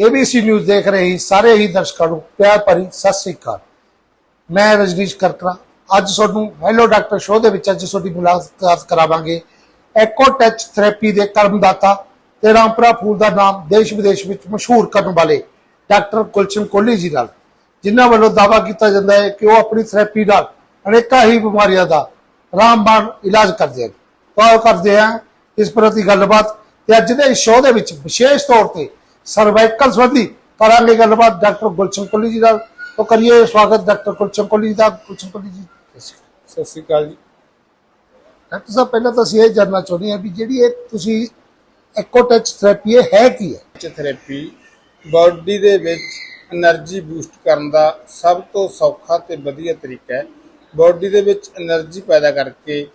ABC news ਦੇਖ ਰਹੇ ਸਾਰੇ ਹੀ ਦਰਸ਼ਕਾਂ ਨੂੰ ਪਿਆਰ ਭਰੀ ਸਤਿ ਸ੍ਰੀ ਅਕਾਲ। ਮੈਂ ਰਜਨੀਸ਼ ਕਰਕਰਾ। ਅੱਜ ਤੁਹਾਨੂੰ ਹੈਲੋ ਡਾਕਟਰ ਸ਼ੋਅ ਦੇ ਵਿੱਚ ਅੱਜ ਤੁਹਾਡੀ ਮੁਲਾਕਾਤ ਕਰਾਵਾਂਗੇ। ਐਕੋ ਟੱਚ ਥੈਰੇਪੀ ਦੇ ਕਰਮਦਾਤਾ ਤੇ ਰਾਮਪੁਰਾ ਫੂਲ ਦਾ ਨਾਮ ਦੇਸ਼ ਵਿਦੇਸ਼ ਵਿੱਚ ਮਸ਼ਹੂਰ ਕਰਨ ਵਾਲੇ ਡਾਕਟਰ ਕੁਲਚਨ ਕੋਹਲੀ ਜੀ ਨਾਲ, ਜਿਨ੍ਹਾਂ ਵੱਲੋਂ ਦਾਅਵਾ ਕੀਤਾ ਜਾਂਦਾ ਹੈ ਕਿ ਉਹ ਆਪਣੀ ਥੈਰੇਪੀ ਨਾਲ ਅਨੇਕਾਂ ਹੀ ਬਿਮਾਰੀਆਂ ਦਾ ਰਾਮਬਾਣ ਇਲਾਜ ਕਰਦੇ ਹਨ। ਤਾਂ ਉਹ ਕਰਦੇ ਆ ਇਸ ਪ੍ਰਤੀ ਗੱਲਬਾਤ ਤੇ ਅੱਜ ਦੇ ਇਸ ਸ਼ੋਅ ਦੇ ਵਿੱਚ ਵਿਸ਼ੇਸ਼ ਤੌਰ ਤੇ ਸਰਵਾਈਕਲ ਸੰਬੰਧੀ ਕਰਾਂਗੇ ਗੱਲਬਾਤ ਡਾਕਟਰ ਗੁਲਸ਼ਨ ਕੋਲੀ ਜੀ ਨਾਲ। ਤੋਂ ਕਰੀਏ ਸਵਾਗਤ ਡਾਕਟਰ ਗੁਲਸ਼ਨ ਕੋਲੀ ਜੀ ਦਾ। ਗੁਲਸ਼ਨ ਕੋਲੀ ਜੀ। ਸਤਿ ਸ੍ਰੀ ਅਕਾਲ ਜੀ। ਡਾਕਟਰ ਸਾਹਿਬ ਪਹਿਲਾਂ ਤਾਂ ਅਸੀਂ ਇਹ ਜਾਣਨਾ ਚਾਹੁੰਦੇ ਹਾਂ ਵੀ ਜਿਹੜੀ ਇਹ ਤੁਸੀਂ ਐਕੋਟੈਚ ਥੈਰੇਪੀ ਹੈ ਕੀ ਹੈ? ਐਕੋਟੈਚ ਥੈਰੇਪੀ ਬਾਡੀ ਦੇ ਵਿੱਚ એનર્ਜੀ ਬੂਸਟ ਕਰਨ ਦਾ ਸਭ ਤੋਂ ਸੌਖਾ ਤੇ ਵਧੀਆ ਤਰੀਕਾ ਹੈ। ਬਾਡੀ ਦੇ ਵਿੱਚ એનર્ਜੀ ਪੈਦਾ ਕਰਕੇ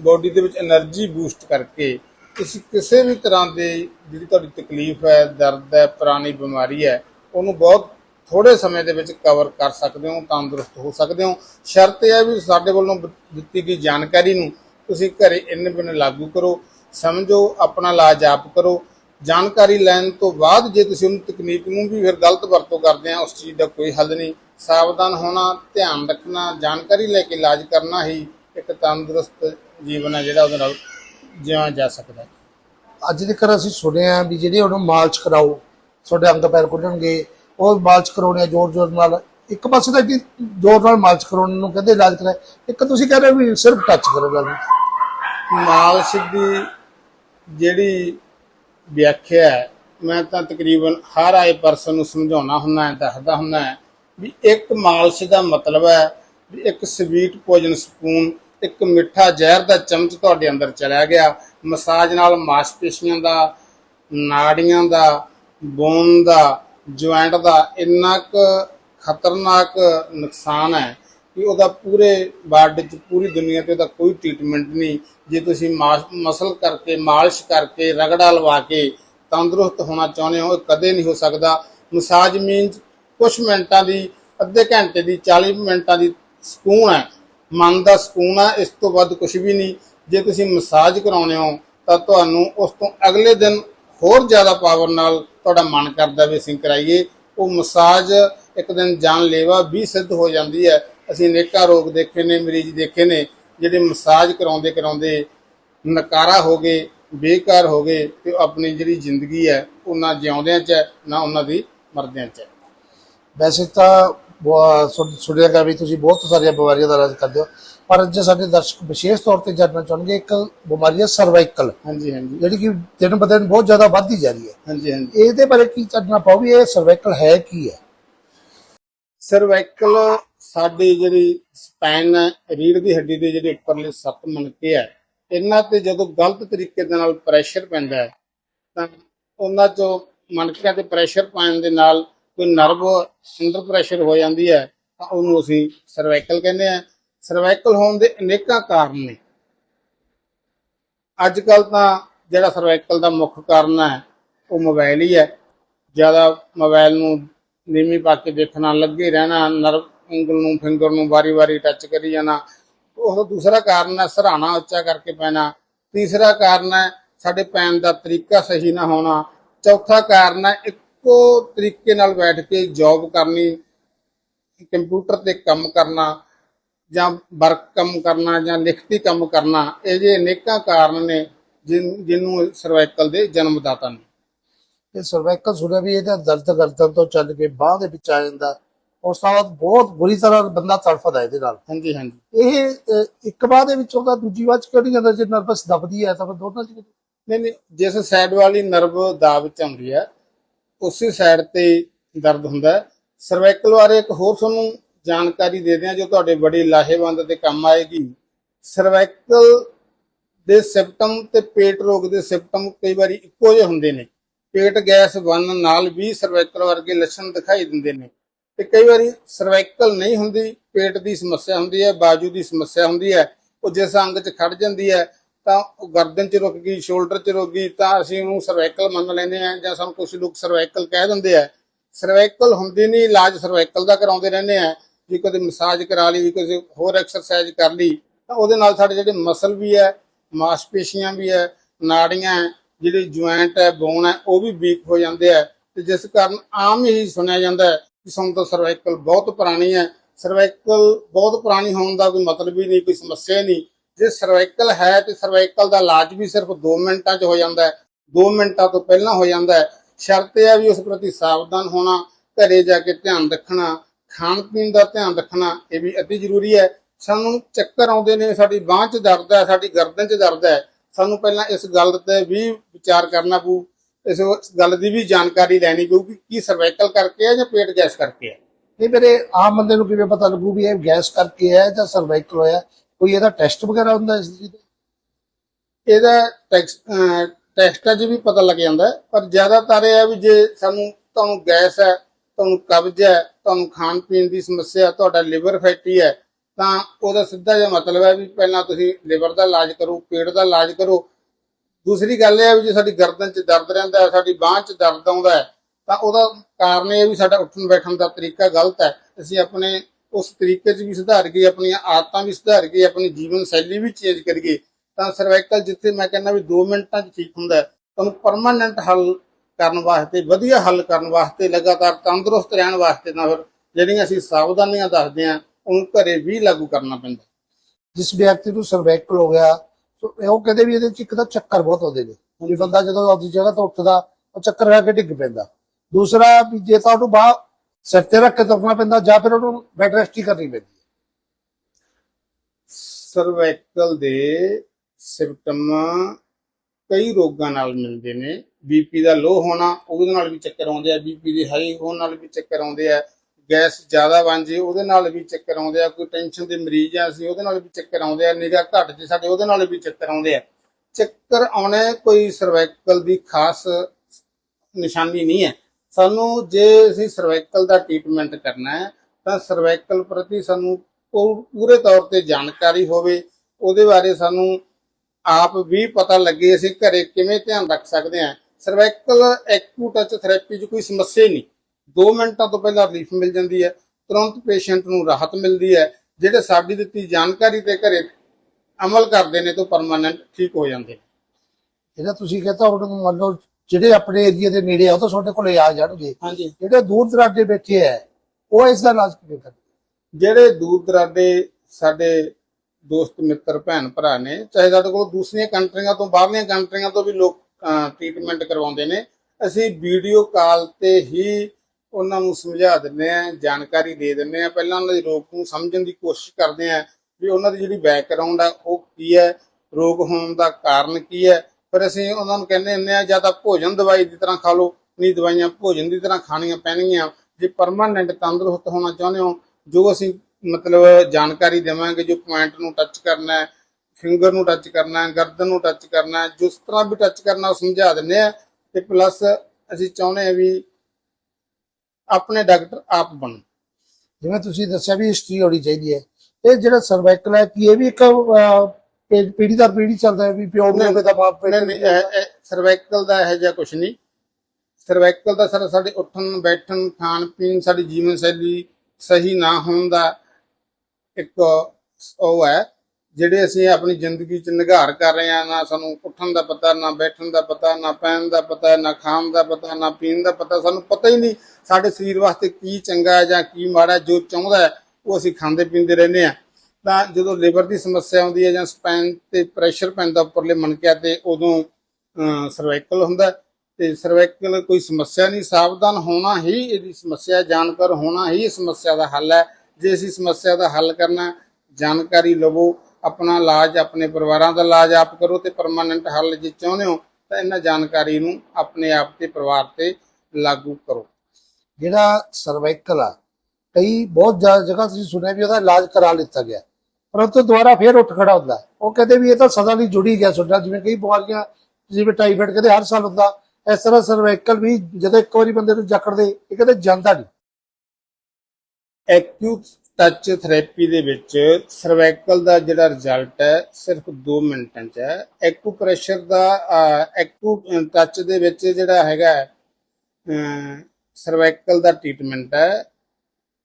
ਬਾਡੀ ਦੇ ਵਿੱਚ એનર્ਜੀ ਬੂਸਟ ਕਰਕੇ ਤੁਸੀਂ ਕਿਸੇ ਵੀ ਤਰ੍ਹਾਂ ਦੇ ਜਿਹੜੀ ਤੁਹਾਡੀ ਤਕਲੀਫ ਹੈ, ਦਰਦ ਹੈ, ਪੁਰਾਣੀ ਬਿਮਾਰੀ ਹੈ, ਉਹਨੂੰ ਬਹੁਤ ਥੋੜੇ ਸਮੇਂ ਦੇ ਵਿੱਚ ਕਵਰ ਕਰ ਸਕਦੇ ਹੋ, ਤੰਦਰੁਸਤ ਹੋ ਸਕਦੇ ਹੋ। ਸ਼ਰਤ ਇਹ ਹੈ ਵੀ ਸਾਡੇ ਵੱਲੋਂ ਦਿੱਤੀ ਗਈ ਜਾਣਕਾਰੀ ਨੂੰ ਤੁਸੀਂ ਘਰੇ ਇੰਨੇ ਬਿਨ ਲਾਗੂ ਕਰੋ, ਸਮਝੋ, ਆਪਣਾ ਇਲਾਜ ਆਪ ਕਰੋ। ਜਾਣਕਾਰੀ ਲੈਣ ਤੋਂ ਬਾਅਦ ਜੇ ਤੁਸੀਂ ਉਹਨੂੰ ਤਕਨੀਕ ਨੂੰ ਵੀ ਫਿਰ ਗਲਤ ਵਰਤੋਂ ਕਰਦੇ ਆ, ਉਸ ਚੀਜ਼ ਦਾ ਕੋਈ ਹੱਲ ਨਹੀਂ। ਸਾਵਧਾਨ ਹੋਣਾ, ਧਿਆਨ ਰੱਖਣਾ, ਜਾਣਕਾਰੀ ਲੈ ਕੇ ਇਲਾਜ ਕਰਨਾ ਹੀ ਇੱਕ ਤੰਦਰੁਸਤ ਜੀਵਨ ਹੈ ਜਿਹੜਾ ਉਹਦੇ ਨਾਲ ਜਿਉਣਾ ਜਾ ਸਕਦਾ ਹੈ। ਅੱਜ ਦੇ ਕਰ ਅਸੀਂ ਸੁਣਿਆ ਵੀ ਜਿਹੜੇ ਉਹਨੂੰ ਮਾਲਚ ਕਰਾਓ ਤੁਹਾਡੇ ਅੰਗ ਪੈਰ ਖੁੱਲਣਗੇ ਉਹ ਮਾਲਚ ਕਰਾਉਣੇ ਜ਼ੋਰ ਜ਼ੋਰ ਨਾਲ। ਇੱਕ ਪਾਸੇ ਤਾਂ ਜੀ ਜ਼ੋਰ ਨਾਲ ਮਾਲਚ ਕਰਾਉਣ ਨੂੰ ਕਹਿੰਦੇ ਇਲਾਜ ਕਰਾਏ ਇੱਕ ਤੁਸੀਂ ਕਹਿ ਰਹੇ ਵੀ ਸਿਰਫ ਟੱਚ ਕਰੋ ਗੱਲ ਮਾਲਸ਼ ਦੀ ਜਿਹੜੀ ਵਿਆਖਿਆ ਹੈ ਮੈਂ ਤਾਂ ਤਕਰੀਬਨ ਹਰ ਆਏ ਪਰਸਨ ਨੂੰ ਸਮਝਾਉਣਾ ਹੁੰਦਾ ਹੈ ਦੱਸਦਾ ਹੁੰਦਾ ਹੈ ਵੀ ਇੱਕ ਮਾਲਸ਼ ਦਾ ਮਤਲਬ ਹੈ ਵੀ ਇੱਕ ਸਵੀਟ ਪੋਜਨ ਸਪੂਨ ਇੱਕ ਮਿੱਠਾ ਜ਼ਹਿਰ ਦਾ ਚਮਚ ਤੁਹਾਡੇ ਅੰਦਰ ਚਲਾ ਗਿਆ। ਮਸਾਜ ਨਾਲ ਮਾਸਪੇਸ਼ੀਆਂ ਦਾ, ਨਾੜੀਆਂ ਦਾ, ਬੋਨ ਦਾ, ਜੁਆਇੰਟ ਦਾ ਇੰਨਾ ਕੁ ਖਤਰਨਾਕ ਨੁਕਸਾਨ ਹੈ ਕਿ ਉਹਦਾ ਪੂਰੇ ਵਰਲਡ 'ਚ ਪੂਰੀ ਦੁਨੀਆ ਤੇ ਉਹਦਾ ਕੋਈ ਟ੍ਰੀਟਮੈਂਟ ਨਹੀਂ। ਜੇ ਤੁਸੀਂ ਮਾਸ- ਮਸਲ ਕਰਕੇ, ਮਾਲਿਸ਼ ਕਰਕੇ, ਰਗੜਾ ਲਵਾ ਕੇ ਤੰਦਰੁਸਤ ਹੋਣਾ ਚਾਹੁੰਦੇ ਹੋ, ਇਹ ਕਦੇ ਨਹੀਂ ਹੋ ਸਕਦਾ। ਮਸਾਜ ਮੀਨਸ ਕੁਝ ਮਿੰਟਾਂ ਦੀ, ਅੱਧੇ ਘੰਟੇ ਦੀ 40 ਮਿੰਟਾਂ ਦੀ ਸਕੂਨ ਹੈ। ਮਨ ਦਾ ਸਕੂਨ ਆ ਇਸ ਤੋਂ ਵੱਧ ਕੁਝ ਵੀ ਨਹੀਂ। ਜੇ ਤੁਸੀਂ ਮਸਾਜ ਕਰਾਉਣੇ ਹੋ ਤਾਂ ਤੁਹਾਨੂੰ ਉਸ ਤੋਂ ਅਗਲੇ ਦਿਨ ਹੋਰ ਜ਼ਿਆਦਾ ਪਾਵਰ ਨਾਲ ਤੁਹਾਡਾ ਮਨ ਕਰਦਾ ਵੀ ਅਸੀਂ ਕਰਾਈਏ। ਉਹ ਮਸਾਜ ਇੱਕ ਦਿਨ ਜਾਨਲੇਵਾ ਵੀ ਸਿੱਧ ਹੋ ਜਾਂਦੀ ਹੈ। ਅਸੀਂ ਅਨੇਕਾਂ ਰੋਗ ਦੇਖੇ ਨੇ ਮਰੀਜ਼ ਦੇਖੇ ਨੇ ਜਿਹੜੇ ਮਸਾਜ ਕਰਾਉਂਦੇ ਕਰਾਉਂਦੇ ਨਕਾਰਾ ਹੋ ਗਏ ਬੇਕਾਰ ਹੋ ਗਏ ਤੇ ਆਪਣੀ ਜਿਹੜੀ ਜ਼ਿੰਦਗੀ ਹੈ ਉਹ ਨਾ ਜਿਉਂਦਿਆਂ ਚ ਹੈ, ਨਾ ਉਹਨਾਂ ਦੀ ਮਰਦਿਆਂ ਚ ਹੈ। ਵੈਸੇ ਤਾਂ ਸੁਣਿਆ ਗਿਆ ਵੀ ਤੁਸੀਂ ਬਹੁਤ ਸਾਰੀਆਂ ਬਿਮਾਰੀਆਂ ਦਾ ਇਲਾਜ ਕਰਦੇ ਹੋ। ਪਰ ਅੱਜ ਸਾਡੇ ਦਰਸ਼ਕ ਵਿਸ਼ੇਸ਼ ਤੌਰ ਤੇ ਜਾਣਨਾ ਚਾਹੁੰਦੇ ਇੱਕ ਬਿਮਾਰੀ ਹੈ ਸਰਵਾਈਕਲ ਹਾਂਜੀ ਹਾਂਜੀ। ਜਿਹੜੀ ਕਿ ਦਿਨ ਬ ਦਿਨ ਬਹੁਤ ਜ਼ਿਆਦਾ ਵੱਧਦੀ ਜਾ ਰਹੀ ਹੈ। ਹਾਂਜੀ ਹਾਂਜੀ। ਇਹਦੇ ਬਾਰੇ ਕੀ ਜਾਣਨਾ ਪਾਓ ਵੀ ਇਹ ਸਰਵਾਈਕਲ ਹੈ ਕੀ ਹੈ? ਸਰਵਾਈਕਲ ਸਾਡੀ ਜਿਹੜੀ ਸਪਾਈਨ ਹੈ ਰੀੜ ਦੀ ਹੱਡੀ ਦੇ ਜਿਹੜੇ ਉੱਪਰਲੇ ਸੱਤ ਮਣਕੇ ਹੈ ਇਹਨਾਂ ਤੇ ਜਦੋਂ ਗਲਤ ਤਰੀਕੇ ਦੇ ਨਾਲ ਪ੍ਰੈਸ਼ਰ ਪੈਂਦਾ ਹੈ ਤਾਂ ਉਹਨਾਂ ਚੋਂ ਮਣਕਿਆਂ ਤੇ ਪ੍ਰੈਸ਼ਰ ਪੈਣ ਦੇ ਨਾਲ ਕੋਈ ਨਰਵ ਅੰਡਰ ਪ੍ਰੈਸ਼ਰ ਹੋ ਜਾਂਦੀ ਹੈ, ਤਾਂ ਉਹਨੂੰ ਅਸੀਂ ਸਰਵਾਈਕਲ ਕਹਿੰਦੇ ਆ ਸਰਵਾਈਕਲ ਹੋਣ ਦੇ ਅਨੇਕਾਂ ਕਾਰਨ ਨੇ। ਅੱਜ ਕੱਲ ਤਾਂ ਜਿਹੜਾ ਸਰਵਾਈਕਲ ਦਾ ਮੁੱਖ ਕਾਰਨ ਹੈ, ਉਹ ਮੋਬਾਈਲ ਹੀ ਹੈ। ਜ਼ਿਆਦਾ ਮੋਬਾਈਲ ਨੂੰ ਨੀਵੀਂ ਪਾ ਕੇ ਦੇਖਣਾ, ਲੱਗੇ ਰਹਿਣਾ, ਨਰਵ ਉਂਗਲ ਨੂੰ ਫਿੰਗਰ ਨੂੰ ਵਾਰੀ-ਵਾਰੀ ਟੱਚ ਕਰੀ ਜਾਣਾ। ਉਹ ਦੂਸਰਾ ਕਾਰਨ ਹੈ, ਸਰਾਣਾ ਉੱਚਾ ਕਰਕੇ ਪੈਣਾ। ਤੀਸਰਾ ਕਾਰਨ ਹੈ, ਸਾਡੇ ਪੈਣ ਦਾ ਤਰੀਕਾ ਸਹੀ ਨਾ ਹੋਣਾ। ਚੌਥਾ ਕਾਰਨ ਹੈ, ਇੱਕ ਤਰੀਕੇ ਨਾਲ ਬੈਠ ਕੇ ਜੌਬ ਕਰਨੀ ਕੰਪਿਊਟਰ ਤੇ ਕੰਮ ਕਰਨਾ ਜਾਂ ਵਰਕ ਕੰਮ ਕਰਨਾ ਜਾਂ ਲਿਖਤੀ ਕੰਮ ਕਰਨਾ ਇਹ ਜੇ ਅਨੇਕਾਂ ਕਾਰਨ ਨੇ ਜਿਨ- ਜਿਹਨੂੰ ਸਰਵਾਈਕਲ ਦੇ ਜਨਮਦਾਤਾ ਨੇ। ਇਹ ਸਰਵਾਈਕਲ ਸੁਣਿਆ ਵੀ ਇਹਦਾ ਦਰਦ ਗਰਦਨ ਤੋਂ ਚੱਲ ਕੇ ਬਾਹ ਦੇ ਵਿੱਚ ਆ ਜਾਂਦਾ ਉਸ ਤੋਂ ਬਾਅਦ ਬਹੁਤ ਬੁਰੀ ਤਰ੍ਹਾਂ ਬੰਦਾ ਤੜਫਦਾ ਇਹਦੇ ਨਾਲ। ਹਾਂਜੀ ਹਾਂਜੀ। ਇਹ ਇੱਕ ਬਾਹ ਦੇ ਵਿੱਚ ਉਹਦਾ ਦੂਜੀ ਬਾਹ ਚ ਨਹੀਂ ਜਾਂਦਾ ਜੇ ਨਰਵਸ ਦਬਦੀ ਹੈ ਤਾਂ ਫਿਰ ਦੋਨਾਂ ਚ? ਨਹੀਂ ਨਹੀਂ ਜਿਸ ਸਾਈਡ ਵਾਲੀ ਨਰਵ ਦਾਬ ਚ ਆਉਂਦੀ ਹੈ ਉਸੇ ਸਾਈਡ ਤੇ ਦਰਦ ਹੁੰਦਾ ਹੈ। ਸਰਵਾਈਕਲ ਬਾਰੇ ਇੱਕ ਹੋਰ ਤੁਹਾਨੂੰ ਜਾਣਕਾਰੀ ਦੇ ਦਿਆਂ ਜੋ ਤੁਹਾਡੇ ਬੜੀ ਲਾਹੇਵੰਦ ਤੇ ਕੰਮ ਆਏਗੀ। ਸਰਵਾਈਕਲ ਦੇ ਸਿੰਪਟਮ ਤੇ ਪੇਟ ਰੋਗ ਦੇ ਸਿੰਪਟਮ ਕਈ ਵਾਰੀ ਇੱਕੋ ਜਿਹੇ ਹੁੰਦੇ ਨੇ। ਪੇਟ ਗੈਸ ਬਣਨ ਨਾਲ ਵੀ ਸਰਵਾਈਕਲ ਵਰਗੇ ਲੱਛਣ ਦਿਖਾਈ ਦਿੰਦੇ ਨੇ। ਤੇ ਕਈ ਵਾਰੀ ਸਰਵਾਈਕਲ ਨਹੀਂ ਹੁੰਦੀ, ਪੇਟ ਦੀ ਸਮੱਸਿਆ ਹੁੰਦੀ ਹੈ, ਬਾਜੂ ਦੀ ਸਮੱਸਿਆ ਹੁੰਦੀ ਹੈ, ਉਹ ਜਿਸ ਅੰਗ 'ਚ ਖੜ ਜਾਂਦੀ ਹੈ ਤਾਂ ਉਹ ਗਰਦਨ 'ਚ ਰੁਕ ਗਈ ਸ਼ੋਲਡਰ 'ਚ ਰੁਕ ਗਈ ਤਾਂ ਅਸੀਂ ਉਹਨੂੰ ਸਰਵਾਈਕਲ ਮੰਨ ਲੈਂਦੇ ਆ ਜਾਂ ਸਾਨੂੰ ਕੁਝ ਲੋਕ ਸਰਵਾਈਕਲ ਕਹਿ ਦਿੰਦੇ ਆ। ਸਰਵਾਈਕਲ ਹੁੰਦੀ ਨਹੀਂ ਇਲਾਜ ਸਰਵਾਈਕਲ ਦਾ ਕਰਾਉਂਦੇ ਰਹਿੰਦੇ ਆ। ਜੇ ਕਦੇ ਮਸਾਜ ਕਰਾ ਲਈ ਕਿਸੇ ਹੋਰ ਐਕਸਰਸਾਈਜ਼ ਕਰ ਲਈ ਤਾਂ ਉਹਦੇ ਨਾਲ ਸਾਡੇ ਜਿਹੜੇ ਮਸਲ ਵੀ ਹੈ ਮਾਸਪੇਸ਼ੀਆਂ ਵੀ ਹੈ ਨਾੜੀਆਂ ਹੈ, ਜਿਹੜੇ ਜੁਆਇੰਟ ਹੈ ਬੋਨ ਹੈ ਉਹ ਵੀ ਵੀਕ ਹੋ ਜਾਂਦੇ ਆ। ਤੇ ਜਿਸ ਕਾਰਨ ਆਮ ਹੀ ਸੁਣਿਆ ਜਾਂਦਾ ਹੈ ਕਿ ਸਾਨੂੰ ਤਾਂ ਸਰਵਾਈਕਲ ਬਹੁਤ ਪੁਰਾਣੀ ਹੈ। ਸਰਵਾਈਕਲ ਬਹੁਤ ਪੁਰਾਣੀ ਹੋਣ ਦਾ ਕੋਈ ਮਤਲਬ ਹੀ ਨਹੀਂ ਕੋਈ ਸਮੱਸਿਆ ਹੀ ਨਹੀਂ। ਜੇ ਸਰਵਾਈਕਲ ਹੈ ਤੇ ਸਰਵਾਈਕਲ ਦਾ ਇਲਾਜ ਵੀ ਸਿਰਫ 2 ਮਿੰਟਾਂ 'ਚ ਹੋ ਜਾਂਦਾ ਹੈ 2 ਮਿੰਟਾਂ ਤੋਂ ਪਹਿਲਾਂ ਹੋ ਜਾਂਦਾ ਹੈ। ਸ਼ਰਤ ਇਹ ਹੈ ਵੀ ਉਸ ਪ੍ਰਤੀ ਸਾਵਧਾਨ ਹੋਣਾ, ਘਰੇ ਜਾ ਕੇ ਧਿਆਨ ਰੱਖਣਾ, ਖਾਣ ਪੀਣ ਦਾ ਧਿਆਨ ਰੱਖਣਾ, ਇਹ ਵੀ ਅਤੀ ਜ਼ਰੂਰੀ ਹੈ। ਸਾਨੂੰ ਚੱਕਰ ਆਉਂਦੇ ਨੇ, ਸਾਡੀ ਬਾਂਹ 'ਚ ਦਰਦ ਹੈ, ਸਾਡੀ ਗਰਦਨ 'ਚ ਦਰਦ ਹੈ। ਸਾਨੂੰ ਪਹਿਲਾਂ ਇਸ ਗੱਲ ਤੇ ਵੀ ਵਿਚਾਰ ਕਰਨਾ ਪਊ, ਇਸ ਗੱਲ ਦੀ ਵੀ ਜਾਣਕਾਰੀ ਲੈਣੀ ਪਊਗੀ ਕੀ ਸਰਵਾਈਕਲ ਕਰਕੇ ਹੈ ਜਾਂ ਪੇਟ ਗੈਸ ਕਰਕੇ ਹੈ। ਇਹ ਮੇਰੇ ਆਮ ਬੰਦੇ ਨੂੰ ਕਿਵੇਂ ਪਤਾ ਲੱਗੂ ਵੀ ਇਹ ਗੈਸ ਕਰਕੇ ਹੈ ਜਾਂ ਸਰਵਾਈਕਲ ਹੋਇਆ? ਕੋਈ ਇਹਦਾ ਟੈਸਟ ਵਗੈਰਾ ਹੁੰਦਾ ਇਸ ਚੀਜ਼ ਦਾ? ਇਹਦਾ ਟੈਸਟਾਂ 'ਚ ਵੀ ਪਤਾ ਲੱਗ ਜਾਂਦਾ, ਪਰ ਜ਼ਿਆਦਾਤਰ ਇਹ ਹੈ ਵੀ ਜੇ ਸਾਨੂੰ, ਤੁਹਾਨੂੰ ਗੈਸ ਹੈ, ਤੁਹਾਨੂੰ ਕਬਜ਼ ਹੈ, ਤੁਹਾਨੂੰ ਖਾਣ ਪੀਣ ਦੀ ਸਮੱਸਿਆ, ਤੁਹਾਡਾ ਲਿਵਰ ਫੈਟੀ ਹੈ, ਤਾਂ ਉਹਦਾ ਸਿੱਧਾ ਜਿਹਾ ਮਤਲਬ ਹੈ ਵੀ ਪਹਿਲਾਂ ਤੁਸੀਂ ਲਿਵਰ ਦਾ ਇਲਾਜ ਕਰੋ, ਪੇਟ ਦਾ ਇਲਾਜ ਕਰੋ। ਦੂਸਰੀ ਗੱਲ ਇਹ ਹੈ ਵੀ ਜੇ ਸਾਡੀ ਗਰਦਨ 'ਚ ਦਰਦ ਰਹਿੰਦਾ ਹੈ, ਸਾਡੀ ਬਾਂਹ 'ਚ ਦਰਦ ਆਉਂਦਾ ਹੈ, ਤਾਂ ਉਹਦਾ ਕਾਰਨ ਇਹ ਵੀ ਸਾਡਾ ਉੱਠਣ ਬੈਠਣ ਦਾ ਤਰੀਕਾ ਗਲਤ ਹੈ। ਅਸੀਂ ਆਪਣੇ ਉਸ ਤਰੀਕੇ 'ਚ ਵੀ ਸੁਧਾਰ ਕੇ, ਆਪਣੀਆਂ ਆਦਤਾਂ ਵੀ ਸੁਧਾਰ ਕੇ, ਆਪਣੀ ਜੀਵਨ ਸ਼ੈਲੀ ਵੀ ਚੇਂਜ ਕਰੀਏ, ਤਾਂ ਸਰਵਾਈਕਲ ਜਿੱਥੇ ਮੈਂ ਕਹਿੰਦਾ ਵੀ 2 ਮਿੰਟਾਂ 'ਚ ਠੀਕ ਹੁੰਦਾ ਤੁਹਾਨੂੰ ਪਰਮਾਨੈਂਟ ਹੱਲ ਕਰਨ ਵਾਸਤੇ, ਵਧੀਆ ਹੱਲ ਕਰਨ ਵਾਸਤੇ, ਲਗਾਤਾਰ ਤੰਦਰੁਸਤ ਰਹਿਣ ਵਾਸਤੇ ਤਾਂ ਫਿਰ ਜਿਹੜੀਆਂ ਅਸੀਂ ਸਾਵਧਾਨੀਆਂ ਦੱਸਦੇ ਹਾਂ, ਉਹਨੂੰ ਘਰੇ ਵੀ ਲਾਗੂ ਕਰਨਾ ਪੈਂਦਾ ਜਿਸ ਵਿਅਕਤੀ ਨੂੰ ਸਰਵਾਈਕਲ ਹੋ ਗਿਆ, ਸੋ ਉਹ ਕਹਿੰਦੇ ਵੀ ਇਹਦੇ ਚ ਇੱਕ ਤਾਂ ਚੱਕਰ ਬਹੁਤ ਆਉਂਦੇ ਨੇ। ਵੀ ਬੰਦਾ ਜਦੋਂ ਆਪਦੀ ਜਗ੍ਹਾ ਤੋਂ ਉੱਠਦਾ, ਉਹ ਚੱਕਰ ਖਾ ਕੇ ਡਿੱਗ ਪੈਂਦਾ। ਦੂਸਰਾ, ਵੀ ਜੇ ਤਾਂ ਉਹਨੂੰ ਬਾਹ ਸਿਰ ਤੇ ਰੱਖ ਕੇ ਤੁਰਨਾ ਪੈਂਦਾ, ਜਾਂ ਫਿਰ ਉਹਨੂੰ ਬੈਡ ਰੈਸਟ ਹੀ ਕਰਨੀ ਪੈਂਦੀ ਹੈ। ਸਰਵਾਈਕਲ ਦੇ ਸਿੰਪਟਮ ਕਈ ਰੋਗਾਂ ਨਾਲ ਮਿਲਦੇ ਨੇ। ਬੀਪੀ ਦਾ ਲੋ ਹੋਣਾ, ਉਹਦੇ ਨਾਲ ਵੀ ਚੱਕਰ ਆਉਂਦੇ ਆ। ਬੀਪੀ ਦੀ ਹਾਈ ਹੋਣ ਨਾਲ ਵੀ ਚੱਕਰ ਆਉਂਦੇ ਆ। ਗੈਸ ਜ਼ਿਆਦਾ ਬਣ ਜੇ, ਉਹਦੇ ਨਾਲ ਵੀ ਚੱਕਰ ਆਉਂਦੇ ਆ। ਕੋਈ ਟੈਨਸ਼ਨ ਦੇ ਮਰੀਜ਼ ਆ ਅਸੀਂ, ਉਹਦੇ ਨਾਲ ਵੀ ਚੱਕਰ ਆਉਂਦੇ ਆ। ਨਿਗਾਹ ਘੱਟ ਜੇ ਸਾਡੇ, ਉਹਦੇ ਨਾਲ ਵੀ ਚੱਕਰ ਆਉਂਦੇ ਆ। ਚੱਕਰ ਆਉਣੇ ਕੋਈ ਸਰਵਾਈਕਲ ਦੀ ਖਾਸ ਨਿਸ਼ਾਨੀ ਨਹੀਂ ਹੈ। ਸਾਨੂੰ ਜੇ ਅਸੀਂ ਸਰਵਾਈਕਲ ਦਾ ਟ੍ਰੀਟਮੈਂਟ ਕਰਨਾ ਹੈ, ਤਾਂ ਸਰਵਾਈਕਲ ਪ੍ਰਤੀ ਸਾਨੂੰ ਪੂਰੇ ਤੌਰ ਤੇ ਜਾਣਕਾਰੀ ਹੋਵੇ। ਉਹਦੇ ਬਾਰੇ ਸਾਨੂੰ ਆਪ ਵੀ ਪਤਾ ਲੱਗੇ ਅਸੀਂ ਘਰੇ ਕਿਵੇਂ ਧਿਆਨ ਰੱਖ ਸਕਦੇ ਹਾਂ। ਸਰਵਾਈਕਲ ਐਕੂ ਟੱਚ ਥੈਰੇਪੀ 'ਚ ਕੋਈ ਸਮੱਸਿਆ ਹੀ ਨਹੀਂ। 2 ਮਿੰਟਾਂ ਤੋਂ ਪਹਿਲਾਂ ਰਿਲੀਫ ਮਿਲ ਜਾਂਦੀ ਹੈ। ਤੁਰੰਤ ਪੇਸ਼ੈਂਟ ਨੂੰ ਰਾਹਤ ਮਿਲਦੀ ਹੈ। ਜਿਹੜੇ ਸਾਡੀ ਦਿੱਤੀ ਜਾਣਕਾਰੀ ਤੇ ਘਰੇ ਅਮਲ ਕਰਦੇ ਨੇ ਤਾਂ ਪਰਮਾਨੈਂਟ ਠੀਕ ਹੋ ਜਾਂਦੇ ਨੇ। ਇਹਦਾ ਤੁਸੀਂ ਕਹਿੰਦਾ ਉਹਨਾਂ ਮੰਨ ਲਓ ਜਿਹੜੇ ਆਪਣੇ ਏਰੀਆ ਦੇ ਨੇੜੇ ਆ ਉਹ ਤਾਂ ਤੁਹਾਡੇ ਕੋਲੇ ਆ ਜਾਣਗੇ। ਹਾਂਜੀ। ਜਿਹੜੇ ਦੂਰ ਦਰਾਡੇ ਬੈਠੇ ਆ ਉਹ ਇਸ ਦਾ ਇਲਾਜ ਕਿਵੇਂ ਕਰਦੇ? ਜਿਹੜੇ ਦੂਰ ਦਰਾਡੇ ਸਾਡੇ ਦੋਸਤ ਮਿੱਤਰ ਭੈਣ ਭਰਾ ਨੇ ਚਾਹੇ ਸਾਡੇ ਕੋਲ ਦੂਸਰੀਆਂ ਕੰਟਰੀਆਂ ਤੋਂ ਬਾਹਰਲੀਆਂ ਕੰਟਰੀਆਂ ਤੋਂ ਵੀ ਲੋਕ ਟ੍ਰੀਟਮੈਂਟ ਕਰਵਾਉਂਦੇ ਨੇ ਅਸੀਂ ਵੀਡੀਓ ਕਾਲ ਤੇ ਹੀ ਉਹਨਾਂ ਨੂੰ ਸਮਝਾ ਦਿੰਦੇ ਆ ਜਾਣਕਾਰੀ ਦੇ ਦਿੰਦੇ ਆ ਪਹਿਲਾਂ ਉਹਨਾਂ ਦੀ ਰੋਗ ਨੂੰ ਸਮਝਣ ਦੀ ਕੋਸ਼ਿਸ਼ ਕਰਦੇ ਆ ਵੀ ਉਹਨਾਂ ਦੀ ਜਿਹੜੀ ਬੈਕਗ੍ਰਾਉਂਡ ਆ ਉਹ ਕੀ ਹੈ ਰੋਗ ਹੋਣ ਦਾ ਕਾਰਨ ਕੀ ਹੈ ਫਿਰ ਅਸੀਂ ਉਹਨਾਂ ਨੂੰ ਕਹਿੰਦੇ ਹੁੰਦੇ ਆ ਜਾਂ ਤਾਂ ਭੋਜਨ ਦਵਾਈ ਦੀ ਤਰ੍ਹਾਂ ਖਾ ਲਓ, ਨਹੀਂ ਦਵਾਈਆਂ ਭੋਜਨ ਦੀ ਤਰ੍ਹਾਂ ਖਾਣੀਆਂ ਪੈਣਗੀਆਂ। ਜੇ ਪਰਮਾਨੈਂਟ ਤੰਦਰੁਸਤ ਹੋਣਾ ਚਾਹੁੰਦੇ ਹੋ, ਜੋ ਅਸੀਂ ਮਤਲਬ ਜਾਣਕਾਰੀ ਦੇਵਾਂਗੇ, ਜੋ ਪੁਆਇੰਟ ਨੂੰ ਟੱਚ ਕਰਨਾ ਹੈ ਫਿੰਗਰ ਨੂੰ ਟੱਚ ਕਰਨਾ ਹੈ, ਗਰਦਨ ਨੂੰ ਟੱਚ ਕਰਨਾ ਹੈ, ਜਿਸ ਤਰ੍ਹਾਂ ਵੀ ਟੱਚ ਕਰਨਾ, ਉਹ ਸਮਝਾ ਦਿੰਦੇ ਆ ਤੇ ਪਲੱਸ ਅਸੀਂ ਚਾਹੁੰਦੇ ਆ ਵੀ ਆਪਣੇ ਡਾਕਟਰ ਆਪ ਬਣਨ। ਜਿਵੇਂ ਤੁਸੀਂ ਦੱਸਿਆ ਵੀ ਹਿਸਟਰੀ ਹੋਣੀ ਚਾਹੀਦੀ ਹੈ। ਇਹ ਜਿਹੜਾ ਸਰਵਾਈਕਲ ਹੈ, ਕਿ ਇਹ ਵੀ ਇੱਕ ਅਹ, ਪੀ- ਪੀੜ੍ਹੀ ਦਰ ਪੀੜ੍ਹੀ ਚੱਲਦਾ ਹੈ ਵੀ ਪਿਓ ਨੂੰ ਹੋਵੇ ਤਾਂ ਬਾਪ ਨਹੀਂ ਨਹੀਂ ਸਰਵਾਈਕਲ ਦਾ ਇਹੋ ਜਿਹਾ ਕੁਝ ਨਹੀਂ। ਸਰਵਾਈਕਲ ਦਾ ਸਰ ਸਾਡੇ ਉੱਠਣ ਬੈਠਣ ਖਾਣ ਪੀਣ ਸਾਡੀ ਜੀਵਨ ਸ਼ੈਲੀ ਸਹੀ ਨਾ ਹੋਣ ਦਾ ਇੱਕ ਉਹ ਹੈ ਜਿਹੜੇ ਅਸੀਂ ਆਪਣੀ ਜ਼ਿੰਦਗੀ 'ਚ ਨਿਗਾਰ ਕਰ ਰਹੇ ਹਾਂ ਨਾ ਸਾਨੂੰ ਉੱਠਣ ਦਾ ਪਤਾ ਨਾ ਬੈਠਣ ਦਾ ਪਤਾ ਨਾ ਪੈਣ ਦਾ ਪਤਾ ਨਾ ਖਾਣ ਦਾ ਪਤਾ ਨਾ ਪੀਣ ਦਾ ਪਤਾ ਸਾਨੂੰ ਪਤਾ ਹੀ ਨਹੀਂ ਸਾਡੇ ਸਰੀਰ ਵਾਸਤੇ ਕੀ ਚੰਗਾ ਹੈ ਜਾਂ ਕੀ ਮਾੜਾ ਜੋ ਚਾਹੁੰਦਾ ਉਹ ਅਸੀਂ ਖਾਂਦੇ ਪੀਂਦੇ ਰਹਿੰਦੇ ਹਾਂ। ਤਾਂ ਜਦੋਂ ਲਿਵਰ ਦੀ ਸਮੱਸਿਆ ਆਉਂਦੀ ਹੈ ਜਾਂ ਸਪੈਨ ਤੇ ਪ੍ਰੈਸ਼ਰ ਪੈਂਦਾ ਉੱਪਰਲੇ ਮਣਕਿਆ ਤੇ, ਉਦੋਂ ਸਰਵਾਈਕਲ ਹੁੰਦਾ ਹੈ। ਤੇ ਸਰਵਾਈਕਲ ਕੋਈ ਸਮੱਸਿਆ ਨਹੀਂ, ਸਾਵਧਾਨ ਹੋਣਾ ਹੀ ਇਹਦੀ ਸਮੱਸਿਆ, ਜਾਣਕਾਰ ਹੋਣਾ ਹੀ ਇਸ ਸਮੱਸਿਆ ਦਾ ਹੱਲ ਹੈ ਜੇ ਅਸੀਂ ਸਮੱਸਿਆ ਦਾ ਹੱਲ ਕਰਨਾ ਜਾਣਕਾਰੀ ਲਵੋ, ਆਪਣਾ ਇਲਾਜ, ਆਪਣੇ ਪਰਿਵਾਰਾਂ ਦਾ ਇਲਾਜ ਆਪ ਕਰੋ ਤੇ ਪਰਮਾਨੈਂਟ ਹੱਲ ਜੇ ਚਾਹੁੰਦੇ ਹੋ, ਤਾਂ ਇਹਨਾਂ ਜਾਣਕਾਰੀ ਨੂੰ ਆਪਣੇ ਆਪ ਤੇ ਪਰਿਵਾਰ ਤੇ ਲਾਗੂ ਕਰੋ ਜਿਹੜਾ ਸਰਵਾਈਕਲ ਆ, ਕਈ ਬਹੁਤ ਜ਼ਿਆਦਾ ਜਗ੍ਹਾ ਤੁਸੀਂ ਸੁਣਿਆ ਵੀ ਉਹਦਾ ਇਲਾਜ ਕਰਾ ਲਿੱਤਾ ਗਿਆ ਪਰੰਤੂ ਦੁਬਾਰਾ ਫੇਰ ਉੱਠ ਖੜਾ ਹੁੰਦਾ ਉਹ ਕਹਿੰਦੇ ਵੀ ਇਹ ਤਾਂ ਸਦਾ ਲਈ ਜੁੜੀ ਗਿਆ ਤੁਹਾਡਾ, ਜਿਵੇਂ ਕਈ ਬਿਮਾਰੀਆਂ, ਜਿਵੇਂ ਟਾਈਫਾਇਡ ਕਹਿੰਦੇ ਹਰ ਸਾਲ ਹੁੰਦਾ। ਇਸ ਤਰ੍ਹਾਂ ਸਰਵਾਈਕਲ ਵੀ ਜਦੋਂ ਇੱਕ ਵਾਰੀ ਬੰਦੇ ਨੂੰ ਜਕੜਦੇ ਇਹ ਕਹਿੰਦੇ ਜਾਂਦਾ ਨਹੀਂ। ਐਕਿਊਟ ਟੱਚ ਥੈਰੇਪੀ ਦੇ ਵਿੱਚ ਸਰਵਾਈਕਲ ਦਾ ਜਿਹੜਾ ਰਿਜ਼ਲਟ ਹੈ, ਸਿਰਫ 2 ਮਿੰਟਾਂ 'ਚ ਹੈ। ਐਕੂ ਪ੍ਰੈਸ਼ਰ ਦਾ ਐਕੂ ਟੱਚ ਦੇ ਵਿੱਚ ਜਿਹੜਾ ਹੈਗਾ ਸਰਵਾਈਕਲ ਦਾ ਟ੍ਰੀਟਮੈਂਟ ਹੈ।